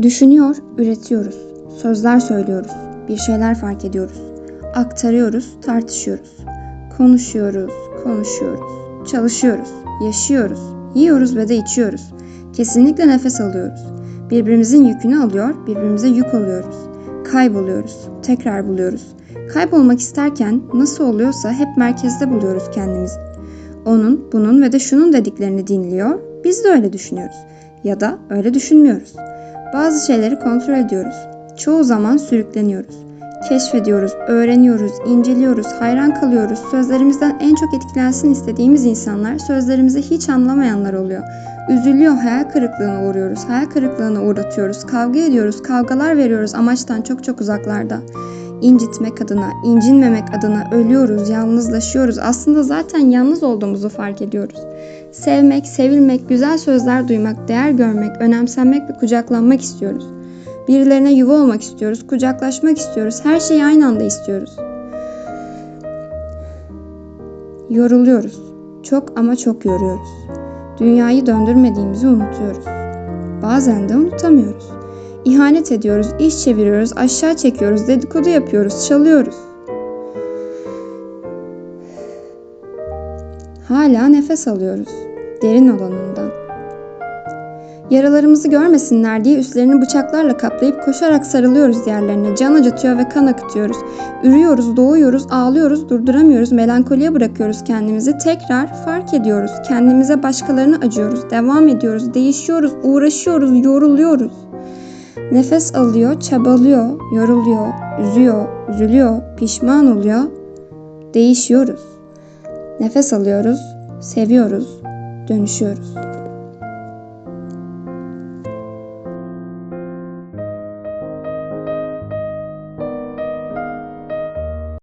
Düşünüyor, üretiyoruz. Sözler söylüyoruz. Bir şeyler fark ediyoruz. Aktarıyoruz, tartışıyoruz. Konuşuyoruz, konuşuyoruz. Çalışıyoruz, yaşıyoruz. Yiyoruz ve de içiyoruz. Kesinlikle nefes alıyoruz. Birbirimizin yükünü alıyor, birbirimize yük oluyoruz. Kayboluyoruz, tekrar buluyoruz. Kaybolmak isterken nasıl oluyorsa hep merkezde buluyoruz kendimizi. Onun, bunun ve de şunun dediklerini dinliyor, biz de öyle düşünüyoruz. Ya da öyle düşünmüyoruz. Bazı şeyleri kontrol ediyoruz. Çoğu zaman sürükleniyoruz. Keşfediyoruz, öğreniyoruz, inceliyoruz, hayran kalıyoruz. Sözlerimizden en çok etkilensin istediğimiz insanlar sözlerimizi hiç anlamayanlar oluyor. Üzülüyor, hayal kırıklığına uğruyoruz, hayal kırıklığına uğratıyoruz, kavga ediyoruz, kavgalar veriyoruz amaçtan çok çok uzaklarda. İncitmek adına, incinmemek adına ölüyoruz, yalnızlaşıyoruz. Aslında zaten yalnız olduğumuzu fark ediyoruz. Sevmek, sevilmek, güzel sözler duymak, değer görmek, önemsenmek ve kucaklanmak istiyoruz. Birilerine yuva olmak istiyoruz, kucaklaşmak istiyoruz. Her şeyi aynı anda istiyoruz. Yoruluyoruz. Çok ama çok yoruyoruz. Dünyayı döndürmediğimizi unutuyoruz. Bazen de unutamıyoruz. İhanet ediyoruz, iş çeviriyoruz, aşağı çekiyoruz, dedikodu yapıyoruz, çalıyoruz. Hala nefes alıyoruz. Derin olanından. Yaralarımızı görmesinler diye üstlerini bıçaklarla kaplayıp koşarak sarılıyoruz yerlerine. Can acıtıyor ve kan akıtıyoruz. Ürüyoruz, doğuyoruz, ağlıyoruz, durduramıyoruz, melankoliye bırakıyoruz kendimizi. Tekrar fark ediyoruz. Kendimize başkalarını acıyoruz. Devam ediyoruz, değişiyoruz, uğraşıyoruz, yoruluyoruz. Nefes alıyor, çabalıyor, yoruluyor, üzüyor, üzülüyor, pişman oluyor. Değişiyoruz. Nefes alıyoruz, seviyoruz, dönüşüyoruz.